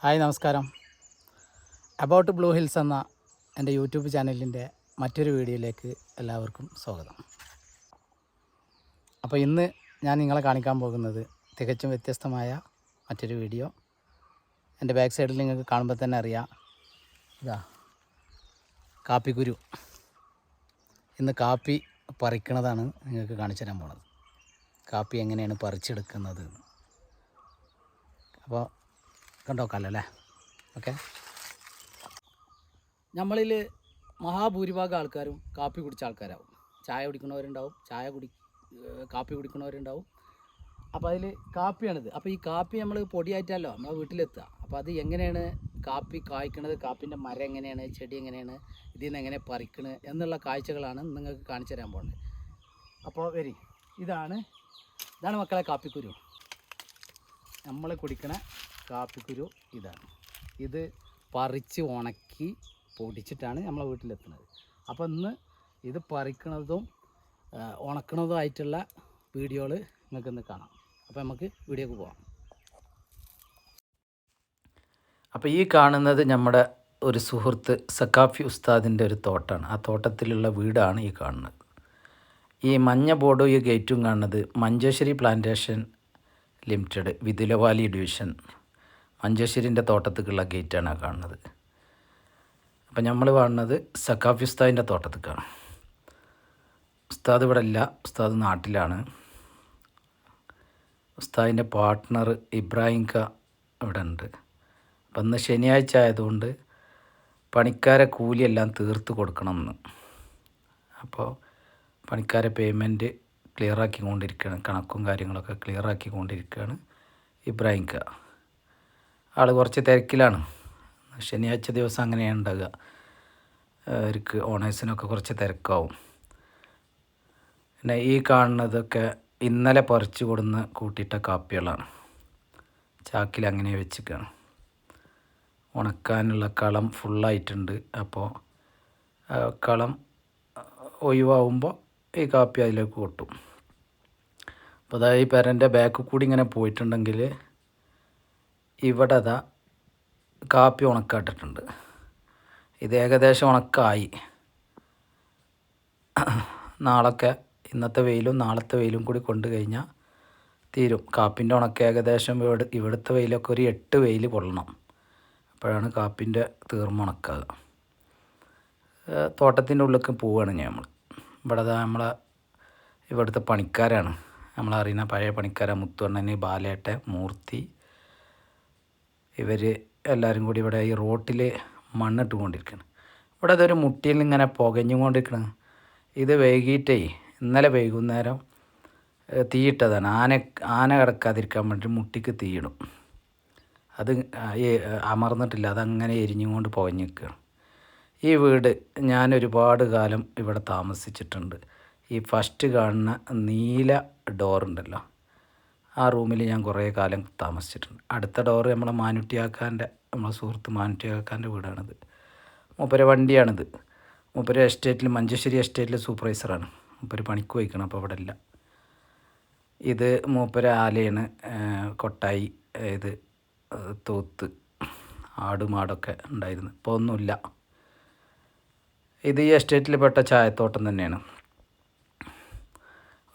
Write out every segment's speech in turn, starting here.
Hi നമസ്കാരം. About blue hills എന്ന എന്റെ യൂട്യൂബ് ചാനലിന്റെ മറ്റൊരു വീഡിയോയിലേക്ക് എല്ലാവർക്കും സ്വാഗതം. അപ്പോൾ ഇന്ന് ഞാൻ നിങ്ങളെ കാണിക്കാൻ പോകുന്നത് തികച്ചും വ്യത്യസ്തമായ മറ്റൊരു വീഡിയോ. എന്റെ ബാക്ക് സൈഡിൽ നിങ്ങൾക്ക് കാണുമ്പോൾ തന്നെ അറിയാം. ഇതാ കാപ്പിക്കുരു. ഇന്ന് കാപ്പി പറിക്കണതാണ് നിങ്ങൾക്ക് കാണിച്ചു തരാൻ പോണത്. കാപ്പി എങ്ങനെയാണ് പറിച്ചെടുക്കുന്നത്. അപ്പോൾ കണ്ടോക്കാമല്ലോ അല്ലേ? ഓക്കെ. നമ്മളിൽ മഹാഭൂരിഭാഗം ആൾക്കാരും കാപ്പി കുടിച്ച ആൾക്കാരാവും. ചായ കുടിക്കുന്നവരുണ്ടാവും ചായ കുടി കാപ്പി കുടിക്കുന്നവരുണ്ടാവും. അപ്പോൾ അതിൽ കാപ്പിയാണിത്. അപ്പോൾ ഈ കാപ്പി നമ്മൾ പൊടിയായിട്ടല്ലോ നമ്മളെ വീട്ടിലെത്തുക. അപ്പോൾ അത് എങ്ങനെയാണ് കാപ്പി കായ്ക്കണത് കാപ്പിന്റെ മരം എങ്ങനെയാണ് ചെടി എങ്ങനെയാണ് ഇതിൽ നിന്ന് എങ്ങനെ പറിക്കണത് എന്നുള്ള കാഴ്ചകളാണ് നിങ്ങൾക്ക് കാണിച്ചു തരാൻ പോകുന്നത് അപ്പോൾ വരി. ഇതാണ് ഇതാണ് മക്കളെ കാപ്പിക്കുരു. നമ്മൾ കുടിക്കണ കാപ്പിക്കുരു ഇതാണ്. ഇത് പറിച്ച് ഉണക്കി പൊടിച്ചിട്ടാണ് നമ്മളെ വീട്ടിലെത്തുന്നത്. അപ്പോൾ ഇന്ന് ഇത് പറിക്കണതും ഉണക്കണതും ആയിട്ടുള്ള വീഡിയോകൾ നിങ്ങൾക്ക് ഇന്ന് കാണാം. അപ്പോൾ നമുക്ക് വീഡിയോക്ക് പോകാം അപ്പോൾ ഈ കാണുന്നത് നമ്മുടെ ഒരു സുഹൃത്ത് സക്കാഫി ഉസ്താദിന്റെ ഒരു തോട്ടമാണ് ആ തോട്ടത്തിലുള്ള വീടാണ് ഈ കാണുന്നത്. ഈ മഞ്ഞ ബോർഡും ഈ ഗേറ്റും കാണുന്നത് മഞ്ചേശ്വരി പ്ലാന്റേഷൻ ലിമിറ്റഡ് വിതുലവാലി ഡിവിഷൻ മഞ്ചേശ്വരിന്റെ തോട്ടത്തേക്കുള്ള ഗേറ്റാണ് ആ കാണുന്നത്. അപ്പം നമ്മൾ കാണുന്നത് സക്കാഫി ഉസ്താദിന്റെ തോട്ടത്തേക്കാണ്. ഉസ്താദ് ഇവിടെ ഇല്ല. ഉസ്താദ് നാട്ടിലാണ്. ഉസ്താദിന്റെ പാർട്ട്ണർ ഇബ്രാഹിം ക ഇവിടെ ഉണ്ട്. അപ്പം ഇന്ന് ശനിയാഴ്ച ആയതുകൊണ്ട് പണിക്കാരെ കൂലിയെല്ലാം തീർത്ത് കൊടുക്കണം എന്ന് അപ്പോൾ പണിക്കാരെ പേയ്മെന്റ് ക്ലിയറാക്കി കൊണ്ടിരിക്കുകയാണ് കണക്കും കാര്യങ്ങളൊക്കെ ക്ലിയറാക്കി കൊണ്ടിരിക്കുകയാണ് ഇബ്രാഹിം ക ആൾ കുറച്ച് തിരക്കിലാണ്. ശനിയാഴ്ച ദിവസം അങ്ങനെയാണ് ഉണ്ടാകുക അവർക്ക് ഓണേഴ്സിനൊക്കെ കുറച്ച് തിരക്കാവും. പിന്നെ ഈ കാണുന്നതൊക്കെ ഇന്നലെ പറിച്ചു കൊടുന്ന് കൂട്ടിയിട്ട കാപ്പികളാണ്. ചാക്കിൽ അങ്ങനെ വെച്ചിരിക്കുകയാണ് ഉണക്കാനുള്ള കളം ഫുള്ളായിട്ടുണ്ട് അപ്പോൾ കളം ഒഴിവാകുമ്പോൾ ഈ കാപ്പി അതിലേക്ക് കൊട്ടും. അപ്പോൾ അതായത് ഈ പെരന്റെ ബാക്ക് കൂടി ഇങ്ങനെ പോയിട്ടുണ്ടെങ്കിൽ ഇവിടെ അതാ കാപ്പി ഉണക്കാട്ടിട്ടുണ്ട്. ഇത് ഏകദേശം ഉണക്കായി. നാളൊക്കെ ഇന്നത്തെ വെയിലും നാളത്തെ വെയിലും കൂടി കൊണ്ടു കഴിഞ്ഞാൽ തീരും. കാപ്പിന്റെ ഉണക്ക ഏകദേശം ഇവിടെ ഇവിടുത്തെ വെയിലൊക്കെ ഒരു എട്ട് വെയിൽ കൊള്ളണം. അപ്പോഴാണ് കാപ്പിന്റെ തീർമ്മ ഉണക്കുക തോട്ടത്തിന്റെ ഉള്ളിലേക്ക് പോവുകയാണ് നമ്മൾ ഇവിടെ നമ്മളെ ഇവിടുത്തെ പണിക്കാരാണ്. നമ്മളറിയുന്ന പഴയ പണിക്കാരാണ് മുത്തുവണ്ണന് ബാലേട്ടെ മൂർത്തി ഇവർ എല്ലാവരും കൂടി ഇവിടെ ഈ റോട്ടിൽ മണ്ണിട്ട് കൊണ്ടിരിക്കുകയാണ് ഇവിടെ അതൊരു മുട്ടിയിൽ ഇങ്ങനെ പുകഞ്ഞുകൊണ്ടിരിക്കണം. ഇത് വൈകിട്ടേ ഇന്നലെ വൈകുന്നേരം തീയിട്ടതാണ്. ആന ആന കിടക്കാതിരിക്കാൻ വേണ്ടി മുട്ടിക്ക് തീയിടും. അത് അമർന്നിട്ടില്ല. അതങ്ങനെ എരിഞ്ഞുകൊണ്ട് പുകഞ്ഞ് നിൽക്കുകയാണ് ഈ വീട് ഞാൻ ഒരുപാട് കാലം ഇവിടെ താമസിച്ചിട്ടുണ്ട്. ഈ ഫസ്റ്റ് കാണുന്ന നീല ഡോറുണ്ടല്ലോ ആ റൂമിൽ ഞാൻ കുറേ കാലം താമസിച്ചിട്ടുണ്ട്. അടുത്ത ഡോറ് നമ്മളെ മാനുട്ടിയാക്കാന്റെ നമ്മളെ സുഹൃത്ത് മാനുട്ടിയാക്കാന്റെ വീടാണിത്. മൂപ്പര വണ്ടിയാണിത്. മൂപ്പര എസ്റ്റേറ്റിൽ മഞ്ചേശ്വരി എസ്റ്റേറ്റിൽ സൂപ്പർവൈസറാണ്. മൂപ്പര് പണിക്ക് പോയിക്കണം അപ്പോൾ അവിടെ ഇല്ല. ഇത് മൂപ്പര ആലയാണ് കൊട്ടായി ഇത് തോത്ത് ആടുമാടൊക്കെ ഉണ്ടായിരുന്നു. ഇപ്പോൾ ഒന്നുമില്ല. ഇത് ഈ എസ്റ്റേറ്റിൽ പെട്ട ചായത്തോട്ടം തന്നെയാണ്.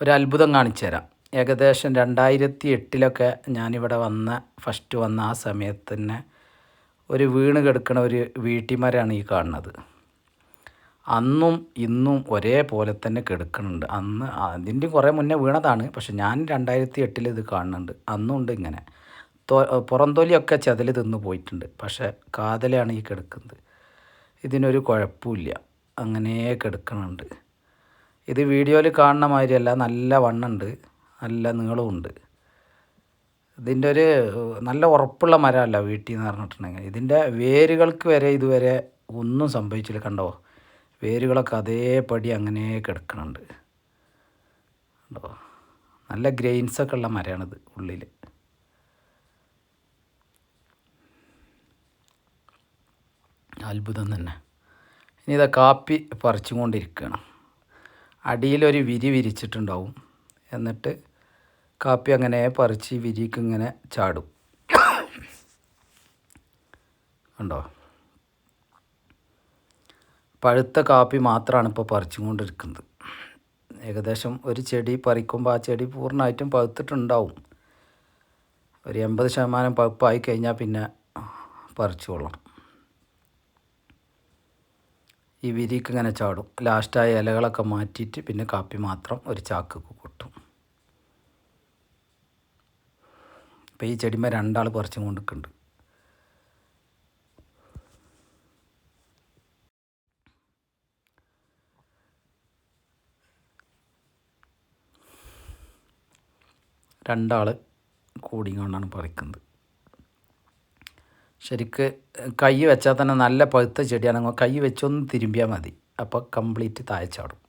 ഒരു അത്ഭുതം കാണിച്ചു തരാം ഏകദേശം രണ്ടായിരത്തി എട്ടിലൊക്കെ ഞാനിവിടെ വന്ന ഫസ്റ്റ് വന്ന ആ സമയത്ത് തന്നെ ഒരു വീണ് കിടക്കുന്ന ഒരു വീട്ടിമരാണ് ഈ കാണുന്നത്. അന്നും ഇന്നും ഒരേപോലെ തന്നെ കിടക്കുന്നുണ്ട്. അന്ന് അതിന്റെ കുറേ മുന്നേ വീണതാണ്. പക്ഷെ ഞാൻ രണ്ടായിരത്തി എട്ടിൽ ഇത് കാണുന്നുണ്ട്. അന്നും ഉണ്ട് ഇങ്ങനെ പുറംതൊലിയൊക്കെ തിന്നു തിന്ന് പോയിട്ടുണ്ട്. പക്ഷെ കാതലാണ് ഈ കിടക്കുന്നത്. ഇതിനൊരു കുഴപ്പമില്ല. അങ്ങനെ കിടക്കുന്നുണ്ട്. ഇത് വീഡിയോയിൽ കാണുന്ന മാതിരിയല്ല. നല്ല വണ്ണുണ്ട്. നല്ല നീളമുണ്ട് ഇതിന്റെ ഒരു നല്ല ഉറപ്പുള്ള മരമല്ല വീട്ടിൽ നിന്ന് പറഞ്ഞിട്ടുണ്ടെങ്കിൽ. ഇതിന്റെ വേരുകൾക്ക് വരെ ഇതുവരെ ഒന്നും സംഭവിച്ചില്ല. കണ്ടോ? വേരുകളൊക്കെ അതേപടി അങ്ങനെ കിടക്കണുണ്ട്. കണ്ടോ? നല്ല ഗ്രെയിൻസൊക്കെ ഉള്ള മരമാണിത് ഉള്ളിൽ അത്ഭുതം തന്നെ. ഇനി ഇതാ കാപ്പി പറിച്ചുകൊണ്ടിരിക്കുകയാണ്. അടിയിലൊരു വിരി വിരിച്ചിട്ടുണ്ടാവും. എന്നിട്ട് കാപ്പി അങ്ങനെ പറിച്ച് വിരിക്ക് ഇങ്ങനെ ചാടും. കണ്ടോ? പഴുത്ത കാപ്പി മാത്രമാണ് ഇപ്പോൾ പറിച്ചുകൊണ്ടിരിക്കുന്നത് ഏകദേശം ഒരു ചെടി പറിക്കുമ്പോൾ ആ ചെടി പൂർണമായിട്ടും പഴുത്തിട്ടുണ്ടാവും. ഒരു എൺപത് ശതമാനം പഴുപ്പായി കഴിഞ്ഞാൽ പിന്നെ പറിച്ചുകൊള്ളണം ഈ വിരിക്ക് ഇങ്ങനെ ചാടും. ലാസ്റ്റായ ഇലകളൊക്കെ മാറ്റിയിട്ട് പിന്നെ കാപ്പി മാത്രം ഒരു ചാക്കൊക്കെ കൊട്ടും ഇപ്പം ഈ ചെടിമ രണ്ടാൾ പറിച്ചും കൊണ്ടിരിക്കുന്നുണ്ട് രണ്ടാൾ കൂടി കൊണ്ടാണ് പറിക്കുന്നത്. ശരിക്ക് കൈ വെച്ചാൽ തന്നെ നല്ല പഴുത്ത ചെടിയാണെങ്കിൽ കൈ വെച്ചൊന്ന് തിരുമ്പിയാൽ മതി. അപ്പോൾ കംപ്ലീറ്റ് താഴ്ചാടും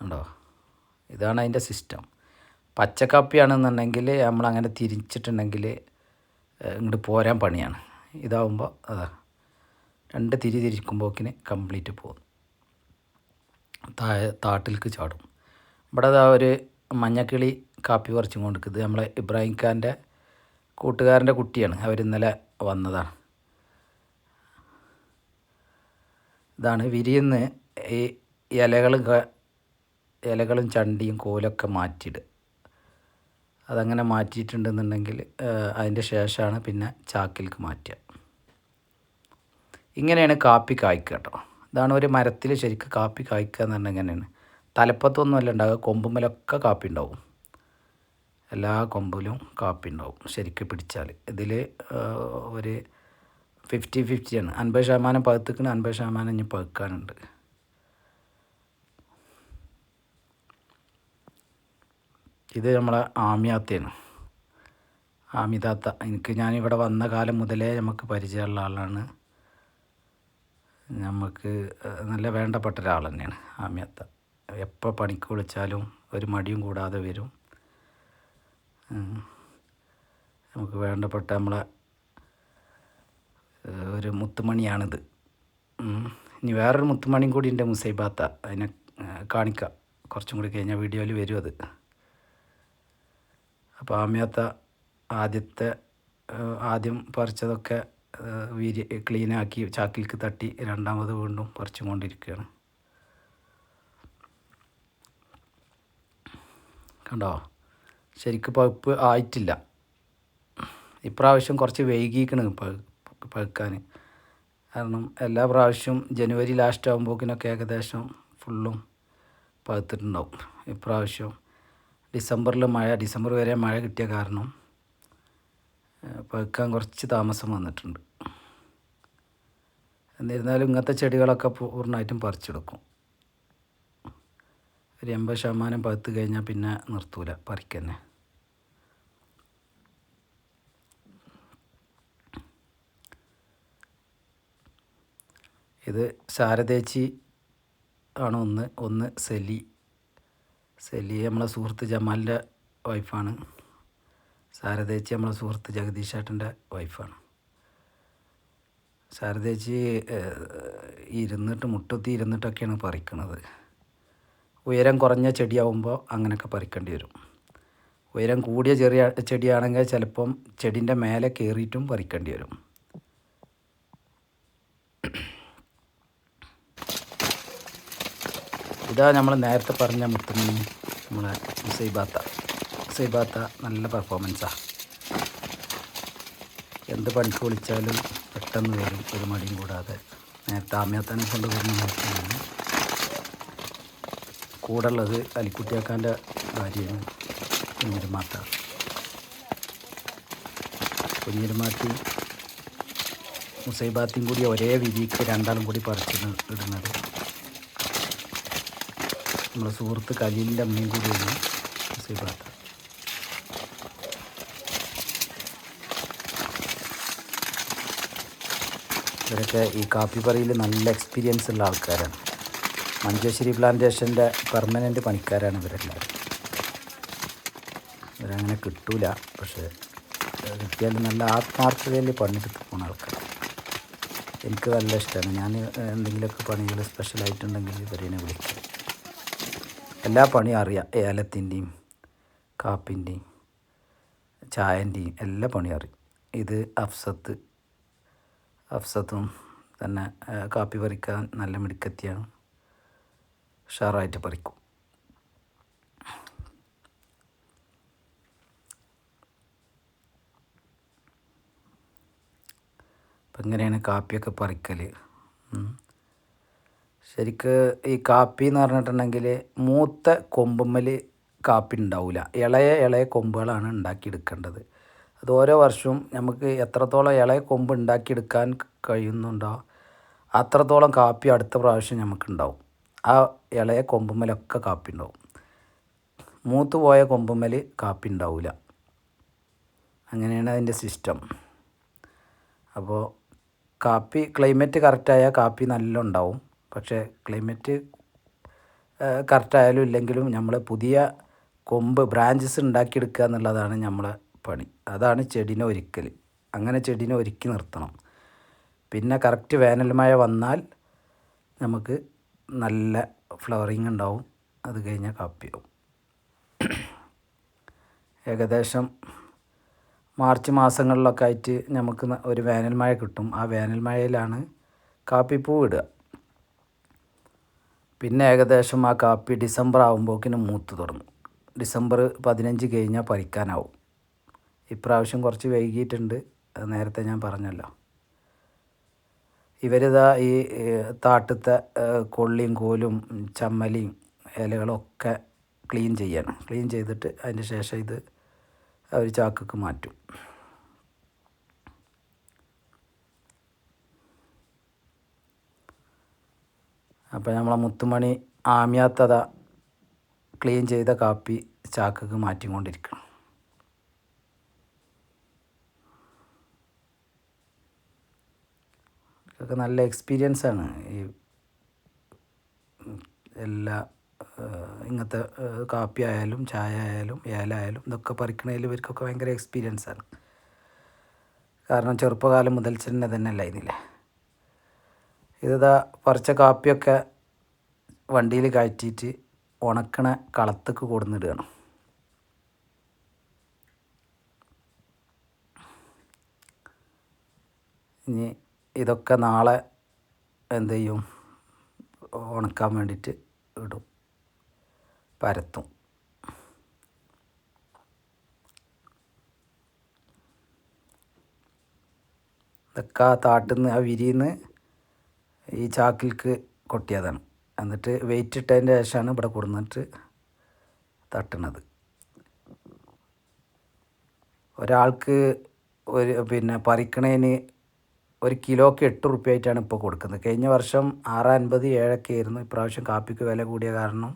ഉണ്ടോ ഇതാണ് അതിന്റെ സിസ്റ്റം. പച്ചക്കാപ്പിയാണെന്നുണ്ടെങ്കിൽ നമ്മളങ്ങനെ തിരിച്ചിട്ടുണ്ടെങ്കിൽ ഇങ്ങോട്ട് പോരാൻ പണിയാണ്. ഇതാവുമ്പോൾ അതാ രണ്ട് തിരി തിരിക്കുമ്പോക്കിന് കംപ്ലീറ്റ് പോകും. താഴെ താട്ടിലേക്ക് ചാടും. ഇവിടെ അതാ ഒരു മഞ്ഞക്കിളി കാപ്പി പറിച്ചും കൊണ്ടിരിക്കുന്നത് നമ്മളെ ഇബ്രാഹിം ഖാന്റെ കൂട്ടുകാരന്റെ കുട്ടിയാണ്. അവർ ഇന്നലെ വന്നതാണ്. ഇതാണ് വിരിയുന്ന് ഈ ഇലകളും ഇലകളും ചണ്ടിയും കോലൊക്കെ മാറ്റിയിടുക അതങ്ങനെ മാറ്റിയിട്ടുണ്ടെന്നുണ്ടെങ്കിൽ അതിന്റെ ശേഷമാണ് പിന്നെ ചാക്കിലേക്ക് മാറ്റുക. ഇങ്ങനെയാണ് കാപ്പി കായ്ക്കുക കേട്ടോ ഇതാണ് ഒരു മരത്തിൽ ശരിക്കും കാപ്പി കായ്ക്കുക എന്ന് പറഞ്ഞാൽ ഇങ്ങനെയാണ്. തലപ്പത്തൊന്നുമല്ല ഉണ്ടാകുക കൊമ്പുമ്മലൊക്കെ കാപ്പി ഉണ്ടാവും. എല്ലാ കൊമ്പിലും കാപ്പി ഉണ്ടാവും ശരിക്കും പിടിച്ചാൽ. ഇതിൽ ഒരു ഫിഫ്റ്റി ഫിഫ്റ്റിയാണ് അൻപത് ശതമാനം പഴുത്തിക്കണ് അൻപത് ശതമാനം ഇനി പഴുക്കാനുണ്ട് ഇത് നമ്മളെ ആമിയാത്തയാണ് ആമിതാത്ത എനിക്ക് ഞാനിവിടെ വന്ന കാലം മുതലേ നമുക്ക് പരിചയമുള്ള ആളാണ്. നമുക്ക് നല്ല വേണ്ടപ്പെട്ട ഒരാൾ തന്നെയാണ് ആമിയാത്ത എപ്പോൾ പണിക്ക് വിളിച്ചാലും ഒരു മടിയും കൂടാതെ വരും. നമുക്ക് വേണ്ടപ്പെട്ട നമ്മളെ ഒരു മുത്തുമണിയാണിത്. ഇനി വേറൊരു മുത്തുമണിയും കൂടി ഉണ്ട് മുസൈബാത്ത. അതിനെ കാണിക്കാം. കുറച്ചും കൂടി കഴിഞ്ഞാൽ വീഡിയോയിൽ വരും അത്. അപ്പോൾ ആമിയാത്ത ആദ്യത്തെ ആദ്യം പറിച്ചതൊക്കെ വീര് ക്ലീനാക്കി ചാക്കിലേക്ക് തട്ടി രണ്ടാമത് വീണ്ടും പറിച്ചും കൊണ്ടിരിക്കുകയാണ്. കണ്ടോ? ശരിക്കും പഴുപ്പ് ആയിട്ടില്ല. ഇപ്രാവശ്യം കുറച്ച് വൈകിക്കണ് പഴുക്കാൻ കാരണം എല്ലാ പ്രാവശ്യവും ജനുവരി ലാസ്റ്റ് ആകുമ്പോക്കിനൊക്കെ ഏകദേശം ഫുള്ളും പഴുത്തിട്ടുണ്ടാവും. ഇപ്രാവശ്യം ഡിസംബറിൽ മഴ ഡിസംബർ വരെ മഴ കിട്ടിയ കാരണം പഴുക്കാൻ കുറച്ച് താമസം വന്നിട്ടുണ്ട്. എന്നിരുന്നാലും ഇങ്ങനത്തെ ചെടികളൊക്കെ പൂർണമായിട്ടും പറിച്ചെടുക്കും. ഒരു എൺപത് ശതമാനം പഴുത്ത് കഴിഞ്ഞാൽ പിന്നെ നിർത്തൂല പറിക്കന്നെ. ഇത് ശാരദേച്ചി ആണ് ഒന്ന് ഒന്ന് സെലി സെലി നമ്മളെ സുഹൃത്ത് ജമാലിന്റെ വൈഫാണ്. സാരദേച്ചി നമ്മളെ സുഹൃത്ത് ജഗദീഷ് ഏട്ടന്റെ വൈഫാണ്. സാരദേച്ചി ഇരുന്നിട്ട് മുട്ടത്തി ഇരുന്നിട്ടൊക്കെയാണ് പറിക്കുന്നത് ഉയരം കുറഞ്ഞ ചെടിയാവുമ്പോൾ അങ്ങനെയൊക്കെ പറിക്കേണ്ടി വരും. ഉയരം കൂടിയ ചെറിയ ചെടിയാണെങ്കിൽ ചിലപ്പം ചെടിന്റെ മേലെ കയറിയിട്ടും പറിക്കേണ്ടി വരും. ഇതാ നമ്മൾ നേരത്തെ പറഞ്ഞ മുത്തുമണി നമ്മളെ മുസൈബാത്ത മുസൈബാത്ത നല്ല പെർഫോമൻസാണ് എന്ത് പണിക്ക് വിളിച്ചാലും പെട്ടെന്ന് വരും ഒരു മടിയും കൂടാതെ. നേരത്തെ ആമ്യാത്തനെ കൊണ്ട് വരുന്ന നോക്കിയാണ് കൂടെ ഉള്ളത് അലിക്കുട്ടിയാക്കാന്റെ ഭാര്യയാണ് കുഞ്ഞിരുമാത്ത. കുഞ്ഞിരുമാത്തി മുസൈബാത്തിയും കൂടി ഒരേ വിധിക്ക് രണ്ടാളും കൂടി പറിച്ച് നമ്മളെ സുഹൃത്ത് കലീലിന്റെ അമ്മയും കൂടിയാണ് മുസൈബാത്ത ഇവരൊക്കെ ഈ കാപ്പി പറയിൽ നല്ല എക്സ്പീരിയൻസ് ഉള്ള ആൾക്കാരാണ്. മഞ്ചേശ്വരി പ്ലാന്റേഷന്റെ പെർമനന്റ് പണിക്കാരാണ് ഇവരെല്ലാവരും. ഇവരങ്ങനെ കിട്ടൂല പക്ഷേ കിട്ടിയാൽ നല്ല ആത്മാർത്ഥതയിൽ പണിയെടുത്ത് പോകുന്ന ആൾക്കാർ എനിക്ക് നല്ല ഇഷ്ടമാണ്. ഞാൻ എന്തെങ്കിലുമൊക്കെ പണികൾ സ്പെഷ്യലായിട്ടുണ്ടെങ്കിൽ ഇവരെന്നെ വിളിക്കും. എല്ലാ പണിയും അറിയാം. ഏലത്തിന്റെയും കാപ്പിന്റെയും ചായന്റെയും എല്ലാ പണിയും അറിയും. ഇത് അഫ്സത്ത് അഫ്സത്തും തന്നെ കാപ്പി പറിക്കാൻ നല്ല മിടുക്കത്തിയാണ്. ഉഷാറായിട്ട് പറിക്കും. അപ്പം ഇങ്ങനെയാണ് കാപ്പിയൊക്കെ പറിക്കൽ. ശരിക്ക് ഈ കാപ്പി എന്ന് പറഞ്ഞിട്ടുണ്ടെങ്കിൽ മൂത്ത കൊമ്പുമ്മൽ കാപ്പി ഉണ്ടാവില്ല ഇളയ ഇളയ കൊമ്പുകളാണ് ഉണ്ടാക്കിയെടുക്കേണ്ടത് അത് ഓരോ വർഷവും നമുക്ക് എത്രത്തോളം ഇളയ കൊമ്പ് ഉണ്ടാക്കിയെടുക്കാൻ കഴിയുന്നുണ്ടോ അത്രത്തോളം കാപ്പി അടുത്ത പ്രാവശ്യം നമുക്കുണ്ടാവും ആ ഇളയ കൊമ്പുമ്മലൊക്കെ കാപ്പി ഉണ്ടാവും മൂത്ത് പോയ കൊമ്പുമ്മൽ കാപ്പി ഉണ്ടാവില്ല അങ്ങനെയാണ് അതിന്റെ സിസ്റ്റം. അപ്പോൾ കാപ്പി ക്ലൈമറ്റ് കറക്റ്റായാൽ കാപ്പി നല്ല ഉണ്ടാവും പക്ഷേ ക്ലൈമറ്റ് കറക്റ്റായാലും ഇല്ലെങ്കിലും നമ്മൾ പുതിയ കൊമ്പ് ബ്രാഞ്ചസ് ഉണ്ടാക്കിയെടുക്കുക എന്നുള്ളതാണ് നമ്മളെ പണി. അതാണ് ചെടീനെ ഒരുക്കൽ അങ്ങനെ ചെടീനെ ഒരുക്കി നിർത്തണം. പിന്നെ കറക്റ്റ് വേനൽ മഴ വന്നാൽ നമുക്ക് നല്ല ഫ്ലവറിങ് ഉണ്ടാവും. അത് കഴിഞ്ഞാൽ കാപ്പിയാവും. ഏകദേശം മാർച്ച് മാസങ്ങളിലൊക്കെ ആയിട്ട് നമുക്ക് ഒരു വേനൽ മഴ കിട്ടും. ആ വേനൽ മഴയിലാണ് കാപ്പിപ്പൂ ഇടുക. പിന്നെ ഏകദേശം ആ കാപ്പി ഡിസംബർ ആകുമ്പോക്കിനും മൂത്ത് തുടങ്ങും. ഡിസംബർ പതിനഞ്ച് കഴിഞ്ഞാൽ പറിക്കാനാവും. ഇപ്രാവശ്യം കുറച്ച് വൈകിയിട്ടുണ്ട്. നേരത്തെ ഞാൻ പറഞ്ഞല്ലോ. ഇവരിതാ ഈ താട്ടത്തെ കൊള്ളിയും കോലും ചമ്മലിയും ഇലകളൊക്കെ ക്ലീൻ ചെയ്യണം. ക്ലീൻ ചെയ്തിട്ട് അതിന് ശേഷം ഇത് അവർ ചാക്കൊക്കെ മാറ്റും. അപ്പോൾ നമ്മളെ മുത്തുമണി ആമിയാത്തത ക്ലീൻ ചെയ്ത കാപ്പി ചാക്കക്ക് മാറ്റിക്കൊണ്ടിരിക്കണം. ഇതൊക്കെ നല്ല എക്സ്പീരിയൻസ് ആണ്. ഈ എല്ലാ ഇങ്ങനത്തെ കാപ്പി ആയാലും ചായ ആയാലും ഏല ആയാലും ഇതൊക്കെ പറിക്കണതിൽ ഇവർക്കൊക്കെ ഭയങ്കര എക്സ്പീരിയൻസ് ആണ്. കാരണം ചെറുപ്പകാലം മുതൽ തന്നെ തന്നെ അല്ലായിരുന്നില്ലേ? ഇതാ പറിച്ച കാപ്പിയൊക്കെ വണ്ടിയിൽ കയറ്റിയിട്ട് ഉണക്കണ കളത്തേക്ക് കൊടുന്നിടുകയാണ് ഇനി ഇതൊക്കെ നാളെ എന്ത് ചെയ്യും? ഉണക്കാൻ വേണ്ടിയിട്ട് ഇടും. പരത്തും. ഇതൊക്കെ ആ താട്ടിൽ നിന്ന് ആ വിരിന്ന് ഈ ചാക്കിൽക്ക് കൊട്ടിയതാണ്. എന്നിട്ട് വെയിറ്റ് ഇട്ടതിന്റെ ശേഷമാണ് ഇവിടെ കൊടുന്നിട്ട് തട്ടണത്. ഒരാൾക്ക് ഒരു പിന്നെ പറിക്കണേന് ഒരു കിലോക്ക് എട്ട് റുപ്യ ആയിട്ടാണ് ഇപ്പോൾ കൊടുക്കുന്നത്. കഴിഞ്ഞ വർഷം ആറ് അൻപത് ഏഴൊക്കെ ആയിരുന്നു. ഇപ്രാവശ്യം കാപ്പിക്ക് വില കൂടിയ കാരണം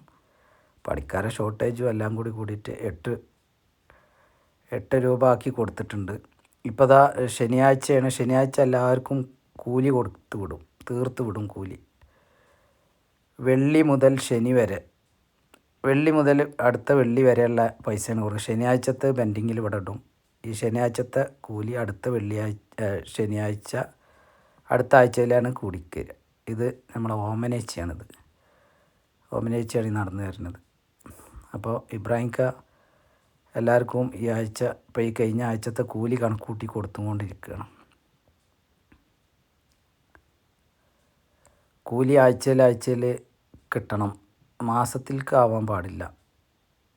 പണിക്കാരെ ഷോർട്ടേജും എല്ലാം കൂടി കൂടിയിട്ട് എട്ട് എട്ട് രൂപ ആക്കി കൊടുത്തിട്ടുണ്ട്. ഇപ്പോൾ ദാ ശനിയാഴ്ചയാണ്. ശനിയാഴ്ച എല്ലാവർക്കും കൂലി കൊടുത്ത് വിടും. തീർത്ത് വിടും കൂലി. വെള്ളി മുതൽ ശനി വരെ. വെള്ളി മുതൽ അടുത്ത വെള്ളി വരെയുള്ള പൈസയാണ് കൊടുക്കുക. ശനിയാഴ്ചത്തെ പെൻഡിങ്ങിൽ ഇവിടെ ഇടും. ഈ ശനിയാഴ്ചത്തെ കൂലി അടുത്ത വെള്ളിയാഴ്ച ശനിയാഴ്ച അടുത്ത ആഴ്ചയിലാണ് കൂടിക്കരുക ഇത് നമ്മളെ ഓമനേച്ചയാണിത് ഓമനേച്ചയാണ് നടന്നു വരുന്നത്. അപ്പോൾ ഇബ്രാഹിംക്ക എല്ലാവർക്കും ഈ ആഴ്ച ഇപ്പോൾ ഈ കഴിഞ്ഞ ആഴ്ചത്തെ കൂലി കണക്കൂട്ടി കൊടുത്തുകൊണ്ടിരിക്കുകയാണ്. കൂലി ആഴ്ചയിൽ ആഴ്ചയിൽ കിട്ടണം. മാസത്തിലേക്ക് ആവാൻ പാടില്ല.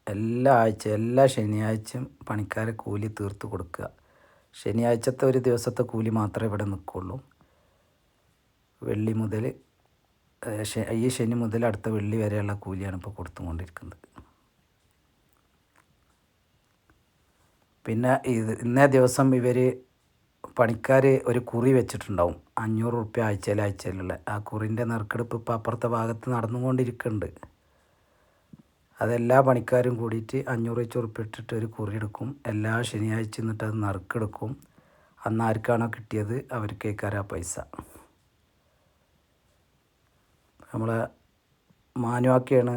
എല്ലാ ആഴ്ച എല്ലാ ശനിയാഴ്ചയും പണിക്കാരെ കൂലി തീർത്ത് കൊടുക്കുക. ശനിയാഴ്ചത്തെ ഒരു ദിവസത്തെ കൂലി മാത്രമേ ഇവിടെ നിൽക്കുള്ളൂ. വെള്ളി മുതൽ ഈ ശനി മുതൽ അടുത്ത വെള്ളി വരെയുള്ള കൂലിയാണ് ഇപ്പോൾ കൊടുത്തുകൊണ്ടിരിക്കുന്നത്. പിന്നെ ഇത് ഇന്നേ ദിവസം ഇവർ പണിക്കാർ ഒരു കുറി വെച്ചിട്ടുണ്ടാവും. അഞ്ഞൂറ് റുപ്യ ആഴ്ചയിൽ ആഴ്ചയിലുള്ള ആ കുറിന്റെ നറുക്കെടുപ്പ് ഇപ്പോൾ അപ്പുറത്തെ ഭാഗത്ത് നടന്നുകൊണ്ടിരിക്കുന്നുണ്ട് അതെല്ലാ പണിക്കാരും കൂടിയിട്ട് അഞ്ഞൂറ് വെച്ച് ഇട്ടിട്ട് ഒരു കുറി എടുക്കും. എല്ലാ ശനിയാഴ്ച എന്നിട്ട് അത് നറുക്കെടുക്കും. അന്ന് ആർക്കാണോ കിട്ടിയത് അവർക്കേക്കാരാ പൈസ. നമ്മളെ മാനുവാക്കിയാണ്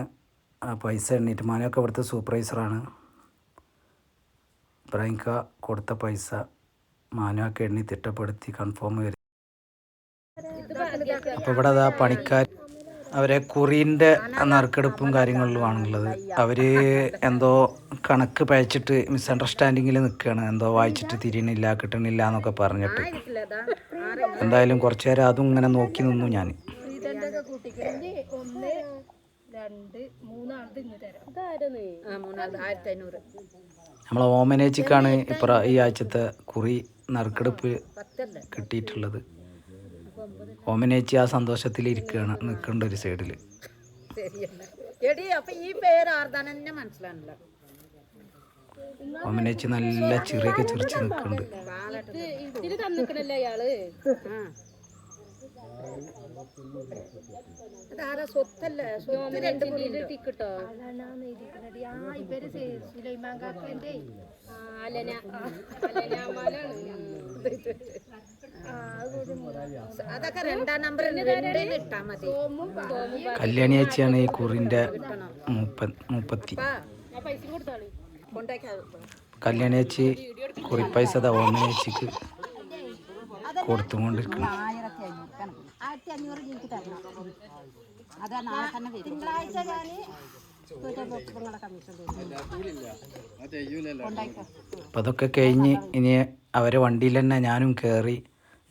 ആ പൈസ എണ്ണിയിട്ട് മാനുവാക്ക ഇവിടുത്തെ സൂപ്പർവൈസറാണ്. ഇബ്രാഹിംക കൊടുത്ത പൈസ. മാനുവാക്ക എണ്ണി തിട്ടപ്പെടുത്തി കൺഫേം വരും അപ്പോൾ ഇവിടെ അതാ പണിക്കാർ അവരെ കുറീന്റെ നറുക്കെടുപ്പും കാര്യങ്ങളിലുമാണുള്ളത്. അവർ എന്തോ കണക്ക് പഴച്ചിട്ട് മിസ്അണ്ടർസ്റ്റാൻഡിങ്ങിൽ നിൽക്കുകയാണ് എന്തോ വായിച്ചിട്ട് തിരിയണില്ല കിട്ടണില്ല എന്നൊക്കെ പറഞ്ഞിട്ട്. എന്തായാലും കുറച്ചു നേരം അതും ഇങ്ങനെ നോക്കി നിന്നു ഞാൻ നമ്മളെ ഓമനേച്ചിക്കാണ് ഇപ്പം ഈ ആഴ്ചത്തെ കുറി നറുക്കെടുപ്പ് കിട്ടിയിട്ടുള്ളത്. ഓമനേച്ചി ആ സന്തോഷത്തിൽ ഇരിക്കുകയാണ് നിൽക്കേണ്ട ഒരു സൈഡിൽ. ഓമനേച്ചി നല്ല ചിറിയൊക്കെ ചിരിച്ച് നിൽക്കുന്നുണ്ട്. അതാരാ സ്വത്തല്ലേ? സ്വത്ത് രണ്ട് കിട്ടോ അതൊക്കെ രണ്ടാം നമ്പർ ഇട്ടാ മതി. കല്യാണിയേച്ചിയാണ് ഈ കുറിന്റെ മുപ്പ മുപ്പത്തി കല്യാണി അച്ഛി കുറിപ്പൈസ ഓമനേച്ചിക്ക് കൊടുത്തുകൊണ്ടിരിക്കണം അഞ്ഞൂറ് എനിക്ക് തരണം. അതാ നാളെ തന്നെ വരും. തിങ്കളാഴ്ച ഞാൻ അപ്പം അതൊക്കെ കഴിഞ്ഞ് ഇനി അവരെ വണ്ടിയിൽ തന്നെ ഞാനും കയറി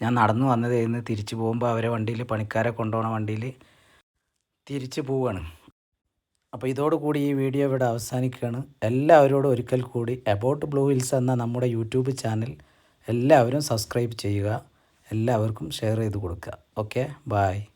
ഞാൻ നടന്നു വന്നതായിരുന്നു തിരിച്ചു പോകുമ്പോൾ അവരെ വണ്ടിയിൽ പണിക്കാരെ കൊണ്ടുപോകണ വണ്ടിയിൽ തിരിച്ചു പോവുകയാണ് അപ്പോൾ ഇതോടുകൂടി ഈ വീഡിയോ ഇവിടെ അവസാനിക്കുകയാണ്. എല്ലാവരോടും ഒരിക്കൽ കൂടി അബൌട്ട് ബ്ലൂ ഹിൽസ് എന്ന നമ്മുടെ യൂട്യൂബ് ചാനൽ എല്ലാവരും സബ്സ്ക്രൈബ് ചെയ്യുക. എല്ലാവർക്കും ഷെയർ ചെയ്ത് കൊടുക്കുക. ഓക്കെ? ബായ്